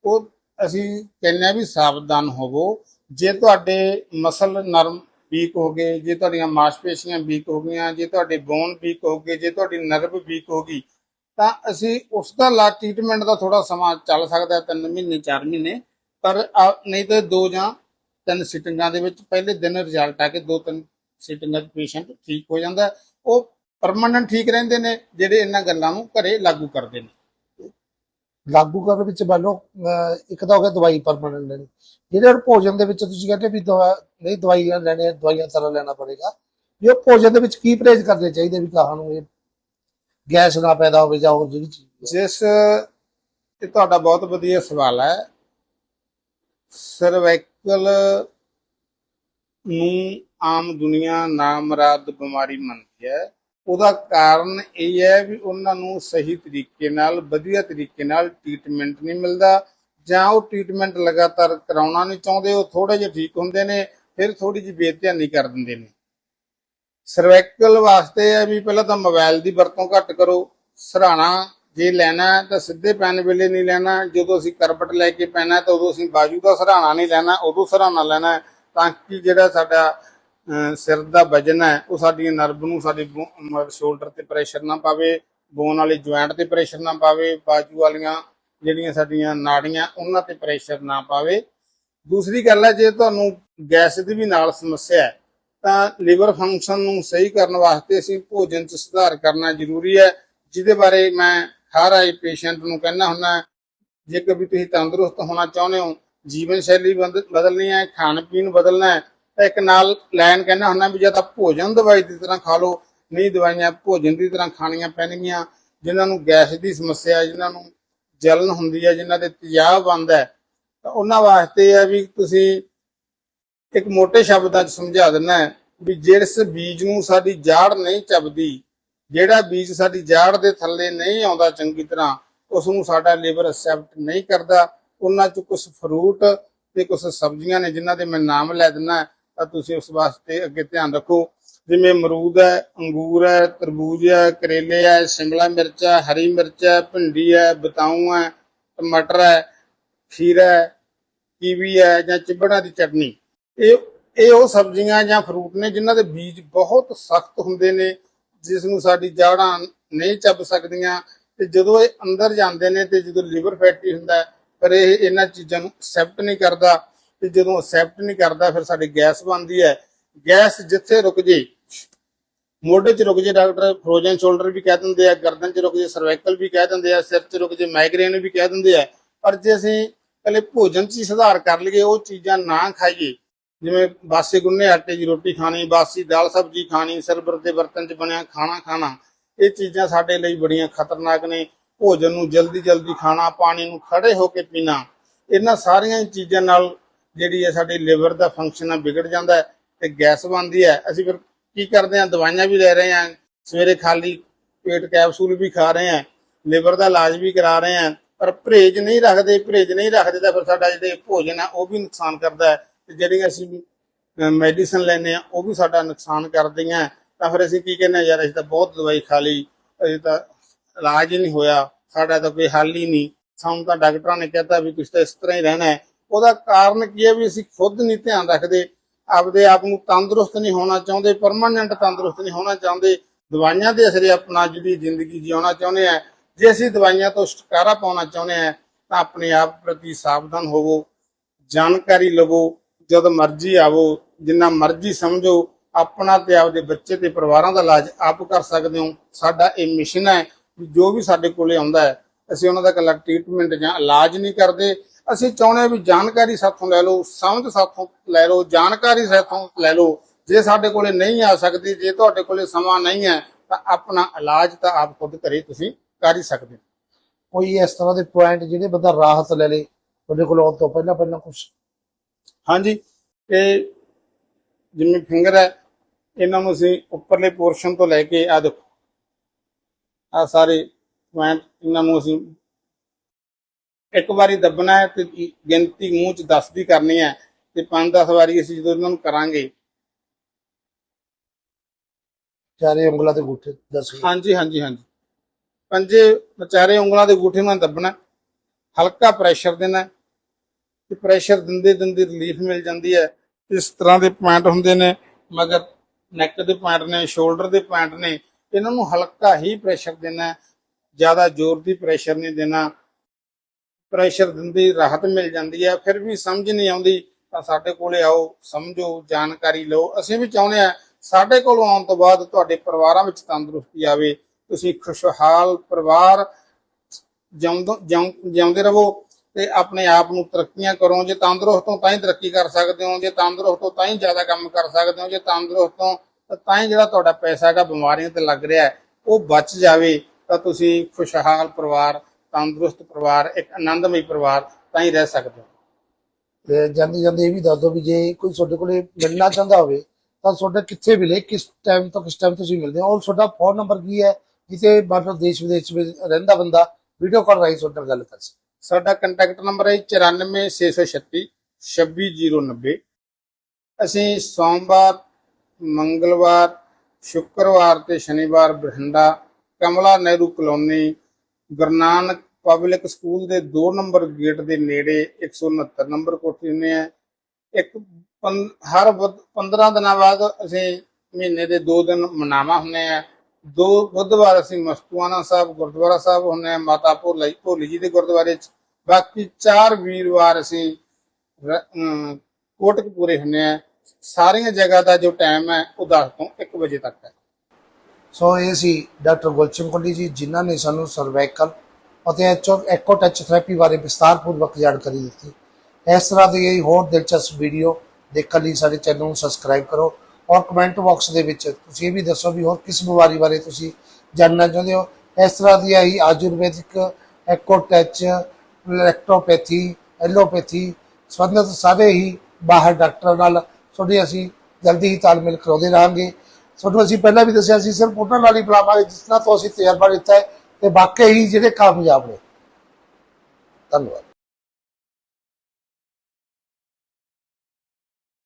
ਉਹ ਅਸੀਂ ਕਹਿੰਦੇ ਆ ਵੀ ਸਾਵਧਾਨ ਹੋਵੋ। ਜੇ ਤੁਹਾਡੇ ਮਸਲ ਨਰਮ ਵੀਕ ਹੋ ਗਏ, ਜੇ ਤੁਹਾਡੀਆਂ ਮਾਸਪੇਸ਼ੀਆਂ ਵੀਕ ਹੋ ਗਈਆਂ, ਜੇ ਤੁਹਾਡੇ ਬੋਨ ਵੀਕ ਹੋ ਗਏ, ਜੇ ਤੁਹਾਡੀ ਨਰਵ ਵੀਕ ਹੋ ਗਈ, ਤਾਂ ਅਸੀਂ ਉਸ ਦਾ ਲਾ ਟ੍ਰੀਟਮੈਂਟ ਦਾ ਥੋੜਾ ਸਮਾਂ ਚੱਲ ਸਕਦਾ ਹੈ 3 ਮਹੀਨੇ 4 ਮਹੀਨੇ, ਪਰ ਨਹੀਂ ਤਾਂ ਦੋ ਜਾਂ ਤਿੰਨ ਸਿਟਿੰਗਾਂ ਦੇ ਵਿੱਚ ਪਹਿਲੇ ਦਿਨ ਰਿਜ਼ਲਟ ਆ ਕੇ ਦੋ ਤਿੰਨ ਸਿਟਿੰਗਾਂ 'ਚ ਪੇਸ਼ੈਂਟ ਠੀਕ ਹੋ ਜਾਂਦਾ। ਉਹ ਪਰਮਾਨੈਂਟ ਠੀਕ ਰਹਿੰਦੇ ਨੇ, ਜਿਹੜੇ ਇਹਨਾਂ ਗੱਲਾਂ ਨੂੰ ਘਰੇ ਲਾਗੂ ਕਰਦੇ ਨੇ। ਲਾਗੂ ਕਰਨ ਵਿੱਚ ਮੰਨ ਇੱਕ ਤਾਂ ਹੋ ਗਿਆ ਦਵਾਈ ਪਰਮਾਨੈਂਟ ਲੈਣੀ। ਜਿਹੜੇ ਭੋਜਨ ਦੇ ਵਿੱਚ ਤੁਸੀਂ ਕਹਿੰਦੇ ਵੀ ਨਹੀਂ ਦਵਾਈਆਂ ਲੈਣੇ ਦਵਾਈਆਂ ਤਰ੍ਹਾਂ ਲੈਣਾ ਪੜੇਗਾ। ਵੀ ਉਹ ਭੋਜਨ ਦੇ ਵਿੱਚ ਕੀ ਪਰਹੇਜ਼ ਕਰਨੇ ਚਾਹੀਦੇ ਵੀ ਕਹਾਂ ਨੂੰ ਇਹ ਗੈਸ ਨਾ ਪੈਦਾ ਹੋਵੇ ਜਾਂ ਹੋਰ ਜਿਹੜੀ ਚੀਜ਼ ਜਿਸ, ਇਹ ਤੁਹਾਡਾ ਬਹੁਤ ਵਧੀਆ ਸਵਾਲ ਹੈ। ਸਰਵਾਈਕਲ ਨੂੰ ਆਮ ਦੁਨੀਆ ਨਾਮਰਾਦ ਬਿਮਾਰੀ ਮੰਨਦੀ ਹੈ। ਉਹਦਾ ਕਾਰਨ ਇਹ ਹੈ ਵੀ ਉਹਨਾਂ ਨੂੰ ਸਹੀ ਤਰੀਕੇ ਨਾਲ, ਵਧੀਆ ਤਰੀਕੇ ਨਾਲ ਟ੍ਰੀਟਮੈਂਟ ਨਹੀਂ ਮਿਲਦਾ। ਜਾਂ ਉਹ ਟ੍ਰੀਟਮੈਂਟ ਲਗਾਤਾਰ ਕਰਾਉਣਾ ਨਹੀਂ ਚਾਹੁੰਦੇ, ਉਹ ਥੋੜੇ ਜਿਹਾ ਠੀਕ ਹੁੰਦੇ ਨੇ, ਫਿਰ ਥੋੜੀ ਜਿਹੀ ਬੇਧਿਆਨੀ ਕਰ ਦਿੰਦੇ ਨੇ। ਸਰਵੈਕਲ ਵਾਸਤੇ ਹੈ ਵੀ ਪਹਿਲਾਂ ਤਾਂ ਮੋਬਾਈਲ ਦੀ ਵਰਤੋਂ ਘੱਟ ਕਰੋ। ਸਰਾਣਾ ਜੇ ਲੈਣਾ ਤਾਂ ਸਿੱਧੇ ਪੈਣ ਵੇਲੇ ਨਹੀਂ ਲੈਣਾ। ਜਦੋਂ ਅਸੀਂ ਕਰਬਟ ਲੈ ਕੇ ਪੈਣਾ ਤਾਂ ਉਦੋਂ ਅਸੀਂ ਬਾਜੂ ਦਾ ਸਰਾਣਾ ਨਹੀਂ ਲੈਣਾ, ਉਦੋਂ ਸਰਾਣਾ ਲੈਣਾ ਤਾਂ ਕਿ ਜਿਹੜਾ ਸਾਡਾ ਸਿਰ ਦਾ ਵਜਨ ਹੈ, ਉਹ ਸਾਡੀਆਂ ਨਰਵ ਨੂੰ, ਸਾਡੀ ਸ਼ੋਲਡਰ ਤੇ ਪ੍ਰੈਸ਼ਰ ਨਾ ਪਾਵੇ ਬੋਨ ਵਾਲੇ ਜੁਆਇੰਟ ਤੇ ਪ੍ਰੈਸ਼ਰ ਨਾ ਪਾਵੇ, ਬਾਜੂ ਵਾਲੀਆਂ ਜਿਹੜੀਆਂ ਸਾਡੀਆਂ ਨਾੜੀਆਂ, ਉਹਨਾਂ ਤੇ ਪ੍ਰੈਸ਼ਰ ਨਾ ਪਾਵੇ। ਦੂਸਰੀ ਗੱਲ ਹੈ, ਜੇ ਤੁਹਾਨੂੰ ਗੈਸ ਦੀ ਵੀ ਨਾਲ ਸਮੱਸਿਆ ਹੈ, ਤਾਂ ਲਿਵਰ ਫੰਕਸ਼ਨ ਨੂੰ ਸਹੀ ਕਰਨ ਵਾਸਤੇ ਅਸੀਂ ਭੋਜਨ 'ਚ ਸੁਧਾਰ ਕਰਨਾ ਜ਼ਰੂਰੀ ਹੈ, ਜਿਹਦੇ ਬਾਰੇ ਮੈਂ ਹਰ ਆਏ ਪੇਸ਼ੈਂਟ ਨੂੰ ਕਹਿਣਾ ਹੁੰਦਾ ਜੇਕਰ ਵੀ ਤੁਸੀਂ ਤੰਦਰੁਸਤ ਹੋਣਾ ਚਾਹੁੰਦੇ ਹੋ, ਜੀਵਨ ਸ਼ੈਲੀ ਬਦਲ- ਬਦਲਣੀ ਹੈ ਖਾਣ ਪੀਣ ਬਦਲਣਾ ਹੈ ਤਾਂ ਇੱਕ ਨਾਲ ਲਾਈਨ ਕਹਿਣਾ ਹੁੰਦਾ ਵੀ ਜਾਂ ਤਾਂ ਭੋਜਨ ਦਵਾਈ ਦੀ ਤਰ੍ਹਾਂ ਖਾ ਲਓ, ਨਹੀਂ ਦਵਾਈਆਂ, ਭੋਜਨ ਦੀ ਤਰ੍ਹਾਂ ਖਾਣੀਆਂ ਪੈਣਗੀਆਂ। ਜਿਨ੍ਹਾਂ ਨੂੰ ਗੈਸ ਦੀ ਸਮੱਸਿਆ ਹੈ ਜਿਨ੍ਹਾਂ ਨੂੰ ਜਲਨ ਹੁੰਦੀ ਹੈ, ਜਿਨ੍ਹਾਂ ਦੇ ਤੇਜ਼ਾਬ ਬਣਦਾ ਹੈ, ਤਾਂ ਉਹਨਾਂ ਵਾਸਤੇ ਹੈ ਵੀ ਤੁਸੀਂ ਇੱਕ ਮੋٹے ਸ਼ਬਦਾਂ 'ਚ ਸਮਝਾ ਦਿੰਨਾ ਹੈ ਵੀ ਜਿਸ ਬੀਜ ਨੂੰ ਸਾਡੀ ਜਾੜ ਨਹੀਂ ਚੱਬਦੀ, ਜਿਹੜਾ ਬੀਜ ਸਾਡੀ ਜਾੜ ਦੇ ਥੱਲੇ ਨਹੀਂ ਆਉਂਦਾ ਚੰਗੀ ਤਰ੍ਹਾਂ, ਉਸ ਨੂੰ ਸਾਡਾ ਲਿਵਰ ਐਕਸੈਪਟ ਨਹੀਂ ਕਰਦਾ। ਉਹਨਾਂ 'ਚ ਕੁਝ ਫਰੂਟ ਤੇ ਕੁਝ ਸਬਜ਼ੀਆਂ ਨੇ ਜਿਨ੍ਹਾਂ ਦੇ ਮੈਂ ਨਾਮ ਲੈ ਦਿੰਨਾ ਤਾਂ ਤੁਸੀਂ ਉਸ ਵਾਸਤੇ ਅੱਗੇ ਧਿਆਨ ਰੱਖੋ। ਜਿਵੇਂ ਅਮਰੂਦ ਹੈ, ਅੰਗੂਰ ਹੈ, ਤਰਬੂਜ ਹੈ, ਕਰੇਲੇ ਹੈ, ਸ਼ਿਮਲਾ ਮਿਰਚ ਹੈ, ਹਰੀ ਮਿਰਚ ਹੈ, ਭਿੰਡੀ ਹੈ, ਬਤਾਊ ਹੈ, ਟਮਾਟਰ ਹੈ, ਖੀਰਾ ਹੈ, ਕੀਵੀ ਹੈ ਜਾਂ ਚਿਬੜਾਂ ਦੀ ਚਟਨੀ। ਇਹ ਇਹ ਉਹ ਸਬਜ਼ੀਆਂ ਜਾਂ ਫਰੂਟ ਨੇ ਜਿਨ੍ਹਾਂ ਦੇ ਬੀਜ ਬਹੁਤ ਸਖਤ ਹੁੰਦੇ ਨੇ, ਜਿਸ ਨੂੰ ਸਾਡੀ ਜੜ੍ਹਾਂ ਨਹੀਂ ਚੱਬ ਸਕਦੀਆਂ। ਤੇ ਜਦੋਂ ਇਹ ਅੰਦਰ ਜਾਂਦੇ ਨੇ ਤੇ ਜਦੋਂ ਲਿਵਰ ਫੈਟੀ ਹੁੰਦਾ ਪਰ ਇਹ ਇਹਨਾਂ ਚੀਜ਼ਾਂ ਨੂੰ ਐਕਸੈਪਟ ਨਹੀਂ ਕਰਦਾ। ਤੇ ਜਦੋਂ ਐਕਸੈਪਟ ਨਹੀਂ ਕਰਦਾ, ਫਿਰ ਸਾਡੀ ਗੈਸ ਬਣਦੀ ਹੈ। ਗੈਸ ਜਿੱਥੇ ਰੁਕ ਜੇ, ਮੋਢੇ 'ਚ ਰੁਕ ਜੇ ਡਾਕਟਰ ਫਰੋਜ਼ਨ ਸ਼ੋਲਡਰ ਵੀ ਕਹਿ ਦਿੰਦੇ ਆ, ਗਰਦਨ 'ਚ ਰੁਕ ਜੇ ਸਰਵਾਈਕਲ ਵੀ ਕਹਿ ਦਿੰਦੇ ਆ, ਸਿਰ 'ਚ ਰੁਕ ਜੇ ਮਾਈਗ੍ਰੇਨ ਵੀ ਕਹਿ ਦਿੰਦੇ ਆ। ਪਰ ਜੇ ਅਸੀਂ ਪਹਿਲੇ ਭੋਜਨ 'ਚ ਹੀ ਸੁਧਾਰ ਕਰ ਲਈਏ, ਉਹ ਚੀਜ਼ਾਂ ਨਾ ਖਾਈਏ, ਜਿਵੇਂ ਬਾਸੀ ਗੁੰਨੇ ਆਟੇ ਦੀ ਰੋਟੀ ਖਾਣੀ, ਬਾਸੀ ਦਾਲ ਸਬਜ਼ੀ ਖਾਣੀ ਸਰਬਰ ਦੇ ਬਰਤਨ 'ਚ ਬਣਿਆ ਖਾਣਾ ਖਾਣਾ, ਇਹ ਚੀਜ਼ਾਂ ਸਾਡੇ ਲਈ ਬੜੀਆਂ ਖਤਰਨਾਕ ਨੇ। ਭੋਜਨ ਨੂੰ ਜਲਦੀ ਜਲਦੀ ਖਾਣਾ, ਪਾਣੀ ਨੂੰ ਖੜੇ ਹੋ ਕੇ ਪੀਣਾ, ਇਹਨਾਂ ਸਾਰੀਆਂ ਚੀਜ਼ਾਂ ਨਾਲ ਜਿਹੜੀ ਹੈ ਸਾਡੀ ਲਿਵਰ ਦਾ ਫੰਕਸ਼ਨ ਆ ਵਿਗੜ ਜਾਂਦਾ ਹੈ ਤੇ ਗੈਸ ਬਣਦੀ ਹੈ। ਅਸੀਂ ਫਿਰ ਕੀ ਕਰਦੇ ਹਾਂ? ਦਵਾਈਆਂ ਵੀ ਲੈ ਰਹੇ ਹਾਂ। ਸਵੇਰੇ ਖਾਲੀ ਪੇਟ ਕੈਪਸੂਲ ਵੀ ਖਾ ਰਹੇ ਹਾਂ। ਲਿਵਰ ਦਾ ਇਲਾਜ ਵੀ ਕਰਾ ਰਹੇ ਹਾਂ। ਪਰ ਪਰਹੇਜ਼ ਨਹੀਂ ਰੱਖਦੇ ਪਰਹੇਜ਼ ਨਹੀਂ ਰੱਖਦੇ ਤਾਂ ਫਿਰ ਸਾਡਾ ਜਿਹੜੇ ਭੋਜਨ ਆ ਉਹ ਵੀ ਨੁਕਸਾਨ ਕਰਦਾ ਹੈ। ਤੇ ਜਿਹੜੀਆਂ ਅਸੀਂ ਮੈਡੀਸਨ ਲੈਂਦੇ ਆ ਉਹ ਵੀ ਸਾਡਾ ਨੁਕਸਾਨ ਕਰਦੀਆਂ ਤਾਂ ਫਿਰ ਅਸੀਂ ਕੀ ਕਹਿੰਦੇ ਹਾਂ, ਯਾਰ ਅਸੀਂ ਤਾਂ ਬਹੁਤ ਦਵਾਈ ਖਾ ਲਈ ਅਸੀਂ ਤਾਂ ਇਲਾਜ ਹੀ ਨਹੀਂ ਹੋਇਆ। ਸਾਡਾ ਤਾਂ ਕੋਈ ਹੱਲ ਹੀ ਨਹੀਂ। ਸਾਨੂੰ ਤਾਂ ਡਾਕਟਰਾਂ ਨੇ ਕਹਿਤਾ ਵੀ ਤੁਸੀਂ ਤਾਂ ਇਸ ਤਰ੍ਹਾਂ ਹੀ ਰਹਿਣਾ ਹੈ। ਉਹਦਾ ਕਾਰਨ ਕੀ ਹੈ ਵੀ ਅਸੀਂ ਖੁਦ ਨਹੀਂ ਧਿਆਨ ਰੱਖਦੇ, ਆਪਦੇ ਆਪ ਨੂੰ ਤੰਦਰੁਸਤ ਨਹੀਂ ਹੋਣਾ ਚਾਹੁੰਦੇ ਪਰਮਾਨੈਂਟ ਤੰਦਰੁਸਤ ਨਹੀਂ ਹੋਣਾ ਚਾਹੁੰਦੇ। ਦਵਾਈਆਂ ਦੇ ਅਸਰੇ ਆਪਣਾ ਜਿਹੜੀ ਜ਼ਿੰਦਗੀ ਜਿਉਣਾ ਚਾਹੁੰਦੇ ਆ, ਜੇ ਅਸੀਂ ਦਵਾਈਆਂ ਤੋਂ ਛੁਟਕਾਰਾ ਪਾਉਣਾ ਚਾਹੁੰਦੇ ਆ, ਤਾਂ ਆਪਣੇ ਆਪ ਪ੍ਰਤੀ ਸਾਵਧਾਨ ਹੋਵੋ, ਜਾਣਕਾਰੀ ਲਵੋ, ਜਦ ਮਰਜ਼ੀ ਆਵੋ, ਜਿੰਨਾ ਮਰਜ਼ੀ ਸਮਝੋ, ਆਪਣਾ ਤੇ ਆਪਦੇ ਬੱਚੇ ਤੇ ਪਰਿਵਾਰਾਂ ਦਾ ਇਲਾਜ ਆਪ ਕਰ ਸਕਦੇ ਹੋ। ਸਾਡਾ ਇਹ ਮਿਸ਼ਨ ਹੈ ਵੀ ਜੋ ਵੀ ਸਾਡੇ ਕੋਲੇ ਆਉਂਦਾ ਹੈ, ਅਸੀਂ ਉਹਨਾਂ ਦਾ ਇਕੱਲਾ ਟ੍ਰੀਟਮੈਂਟ ਜਾਂ ਇਲਾਜ ਨਹੀਂ ਕਰਦੇ ਅਸੀਂ ਚਾਹੁੰਦੇ ਵੀ ਜਾਣਕਾਰੀ ਸਾਥੋਂ ਲੈ ਲਓ ਸਮਝ ਸਾਥੋਂ ਲੈ ਲਓ ਜਾਣਕਾਰੀ ਸਾਥੋਂ ਲੈ ਲਓ। ਜੇ ਸਾਡੇ ਕੋਲੇ ਨਹੀਂ ਆ ਸਕਦੀ ਜੇ ਤੁਹਾਡੇ ਕੋਲੇ ਸਮਾਂ ਨਹੀਂ ਹੈ ਤਾਂ ਆਪਣਾ ਇਲਾਜ ਤਾਂ ਆਪ ਖੁਦ ਘਰੇ ਤੁਸੀਂ ਕਰ ਹੀ ਸਕਦੇ ਕੋਈ ਇਸ ਤਰ੍ਹਾਂ ਦੇ ਪੁਆਇੰਟ ਜਿਹੜੇ ਬੰਦਾ ਰਾਹਤ ਲੈ ਲੇ ਤੁਹਾਡੇ ਕੋਲ ਆਉਣ ਤੋਂ ਪਹਿਲਾਂ ਪਹਿਲਾਂ ਕੁਝ ਹਾਂਜੀ ਇਹ ਜਿਵੇਂ ਫਿੰਗਰ ਹੈ ਇਹਨਾਂ ਨੂੰ ਅਸੀਂ ਉੱਪਰਲੇ ਪੋਰਸ਼ਨ ਤੋਂ ਲੈ ਕੇ ਆ ਦੇਖੋ। ਆ ਸਾਰੇ ਪੁਆਇੰਟ ਇਹਨਾਂ ਨੂੰ ਅਸੀਂ ਇੱਕ ਵਾਰੀ ਦੱਬਣਾ ਹੈ ਤੇ ਗਿਣਤੀ ਮੂੰਹ ਚ 10 ਦੀ ਕਰਨੀ ਹੈ ਤੇ 5-10 ਵਾਰੀ ਅਸੀਂ ਜਦੋਂ ਇਹਨਾਂ ਨੂੰ ਕਰਾਂਗੇ। ਚਾਰੇ ਉਂਗਲਾਂ ਤੇ ਗੁੱਠੇ ਦੱਸ ਹਾਂਜੀ ਹਾਂਜੀ ਹਾਂਜੀ। ਪੰਜੇ ਵਿਚਾਰੇ ਉਂਗਲਾਂ ਦੇ ਗੂਠੇ ਨਾਲ ਦੱਬਣਾ। ਹਲਕਾ ਪ੍ਰੈਸ਼ਰ ਦੇਣਾ ਤੇ ਪ੍ਰੈਸ਼ਰ ਦਿੰਦੇ ਦਿੰਦੇ ਰਿਲੀਫ ਮਿਲ ਜਾਂਦੀ ਹੈ। ਇਸ ਤਰ੍ਹਾਂ ਦੇ ਪੁਆਇੰਟ ਹੁੰਦੇ ਨੇ। ਮਗਰ ਨੈਕ ਦੇ ਪੁਆਇੰਟ ਨੇ ਸ਼ੋਲਡਰ ਦੇ ਪੁਆਇੰਟ ਨੇ। ਇਹਨਾਂ ਨੂੰ ਹਲਕਾ ਹੀ ਪ੍ਰੈਸ਼ਰ ਦੇਣਾ ਜ਼ਿਆਦਾ ਜ਼ੋਰ ਦੀ ਪ੍ਰੈਸ਼ਰ ਨਹੀਂ ਦੇਣਾ। ਪ੍ਰੈਸ਼ਰ ਦਿੰਦੀ, ਰਾਹਤ ਮਿਲ ਜਾਂਦੀ ਹੈ, ਫਿਰ ਵੀ ਸਮਝ ਨਹੀਂ ਆਉਂਦੀ, ਤਾਂ ਸਾਡੇ ਕੋਲੇ ਆਓ, ਸਮਝੋ, ਜਾਣਕਾਰੀ ਲਓ। ਅਸੀਂ ਵੀ ਚਾਹੁੰਦੇ ਆ ਸਾਡੇ ਕੋਲ ਆਉਣ ਤੋਂ ਬਾਅਦ ਤੁਹਾਡੇ ਪਰਿਵਾਰਾਂ ਵਿੱਚ ਤੰਦਰੁਸਤੀ ਆਵੇ। ਤੁਸੀਂ ਖੁਸ਼ਹਾਲ ਪਰਿਵਾਰ ਜਿਉਂਦੇ ਰਹੋ ਤੇ ਆਪਣੇ ਆਪ ਨੂੰ ਤਰੱਕੀਆਂ ਕਰੋ। ਜੇ ਤੰਦਰੁਸਤ ਹੋ ਤਾਂ ਹੀ ਤਰੱਕੀ ਕਰ ਸਕਦੇ ਹੋ। ਜੇ ਤੰਦਰੁਸਤ ਹੋ ਤਾਂ ਹੀ ਜ਼ਿਆਦਾ ਕੰਮ ਕਰ ਸਕਦੇ ਹੋ। ਜੇ ਤੰਦਰੁਸਤ ਹੋ ਤਾਂ ਹੀ ਜਿਹੜਾ ਤੁਹਾਡਾ ਪੈਸਾ ਹੈਗਾ, ਬਿਮਾਰੀਆਂ ਤੇ ਲੱਗ ਰਿਹਾ ਉਹ ਬਚ ਜਾਵੇ, ਤਾਂ ਤੁਸੀਂ ਖੁਸ਼ਹਾਲ ਪਰਿਵਾਰ ਤੰਦਰੁਸਤ ਪਰਿਵਾਰ ਇੱਕ ਆਨੰਦਮਈ ਪਰਿਵਾਰ ਤਾਂ ਹੀ ਰਹਿ ਸਕਦੇ ਤੇ ਜਾਂਦੇ ਜਾਂਦੇ ਇਹ ਵੀ ਦੱਸ ਦਿਓ ਵੀ ਜੇ ਕੋਈ ਤੁਹਾਡੇ ਕੋਲੇ ਮਿਲਣਾ ਚਾਹੁੰਦਾ ਹੋਵੇ ਤਾਂ ਤੁਹਾਡਾ ਕਿੱਥੇ ਮਿਲੇ ਕਿਸ ਟਾਈਮ ਤੋਂ ਕਿਸ ਟਾਈਮ ਤੁਸੀਂ ਮਿਲਦੇ ਹੋ? ਔਰ ਤੁਹਾਡਾ ਫੋਨ ਨੰਬਰ ਕੀ ਹੈ? ਜਿੱਥੇ ਲਓ ਦੇਸ਼ ਵਿਦੇਸ਼ ਵਿੱਚ ਰਹਿੰਦਾ ਬੰਦਾ ਵੀਡੀਓ ਕਾਲ ਰਾਹੀਂ ਤੁਹਾਡੇ ਨਾਲ ਗੱਲ ਕਰ ਸਕੇ। ਸਾਡਾ ਕੰਟੈਕਟ ਨੰਬਰ ਹੈ 94636 26090 ਅਸੀਂ ਸੋਮਵਾਰ ਮੰਗਲਵਾਰ ਸ਼ੁੱਕਰਵਾਰ ਤੇ ਸ਼ਨੀਵਾਰ Bathinda Kamla Nehru colony Guru Nanak public school ਦੇ 2 ਨੰਬਰ ਗੇਟ ਦੇ ਨੇੜੇ 169 ਨੰਬਰ ਕੋਠੀ ਹੁੰਦੇ ਆ ਇੱਕ ਪੰ- ਹਰ ਬੁੱਧ- 15 ਦਿਨਾਂ ਬਾਅਦ ਅਸੀਂ ਮਹੀਨੇ ਦੇ 2 ਦਿਨ ਮਨਾਵਾ ਹੁੰਦੇ ਆ ਦੋ ਬੁੱਧਵਾਰ ਅਸੀਂ ਮਸਤੂਆਣਾ ਸਾਹਿਬ, ਗੁਰਦੁਆਰਾ ਸਾਹਿਬ ਹੁੰਦੇ ਆ ਮਾਤਾ ਭੋਲੀ ਭੋਲੀ ਜੀ ਦੇ ਗੁਰਦੁਆਰੇ ਚ। ਬਾਕੀ ਚਾਰ ਵੀਰਵਾਰ ਅਸੀਂ ਰ- ਕੋਟਕਪੂਰੇ ਹੁੰਦੇ ਆ ਸਾਰੀਆਂ ਜਗ੍ਹਾ ਦਾ ਜੋ ਟਾਈਮ ਹੈ, ਉਹ 10 ਤੋਂ 1 ਵਜੇ ਤੱਕ ਹੈ। ਸੋ ਇਹ ਸੀ ਡਾਕਟਰ ਗੁਲਚਮ ਕੁੰਡੀ ਜੀ, ਜਿਨ੍ਹਾਂ ਨੇ ਸਾਨੂੰ ਸਰਵਾਈਕਲ ਅਤੇ ਐਚੋ ਐਕੋ ਟੱਚ ਥੈਰੇਪੀ ਬਾਰੇ ਵਿਸਤਾਰਪੂਰਵਕ ਜਾਣਕਾਰੀ ਦਿੱਤੀ। ਇਸ ਤਰ੍ਹਾਂ ਦੀ ਇਹ ਹੋਰ ਦਿਲਚਸਪ ਵੀਡੀਓ ਦੇਖਣ ਲਈ ਸਾਡੇ ਚੈਨਲ ਨੂੰ ਸਬਸਕ੍ਰਾਈਬ ਕਰੋ ਔਰ ਕਮੈਂਟ ਬਾਕਸ ਦੇ ਵਿੱਚ ਤੁਸੀਂ ਇਹ ਵੀ ਦੱਸੋ ਵੀ ਹੋਰ ਕਿਸ ਬਿਮਾਰੀ ਬਾਰੇ ਤੁਸੀਂ ਜਾਣਨਾ ਚਾਹੁੰਦੇ ਹੋ। ਇਸ ਤਰ੍ਹਾਂ ਦੀ ਹੀ ਆਯੁਰਵੈਦਿਕ ਐਕੋ ਟੱਚ ਇਲੈਕਟ੍ਰੋਪੈਥੀ ਐਲੋਪੈਥੀ ਸੰਬੰਧਿਤ ਸਾਰੇ ਹੀ ਬਾਹਰ ਡਾਕਟਰਾਂ ਨਾਲ ਤੁਹਾਡੀ ਅਸੀਂ ਜਲਦੀ ਹੀ ਤਾਲਮੇਲ ਕਰਾਉਂਦੇ ਰਹਾਂਗੇ। ਤੁਹਾਨੂੰ ਅਸੀਂ ਪਹਿਲਾਂ ਵੀ ਦੱਸਿਆ ਸੀ ਸਿਰਫ ਉਹਨਾਂ ਨਾਲ ਹੀ ਬੁਲਾਵਾਂਗੇ ਜਿਸ ਤਰ੍ਹਾਂ ਤੋਂ ਅਸੀਂ ਤਜਰਬਾ ਲਿੱਤਾ ਹੈ ਤੇ ਵਾਕਈ ਹੀ ਜਿਹੜੇ ਕਾਮਯਾਬ ਨੇ। ਧੰਨਵਾਦ।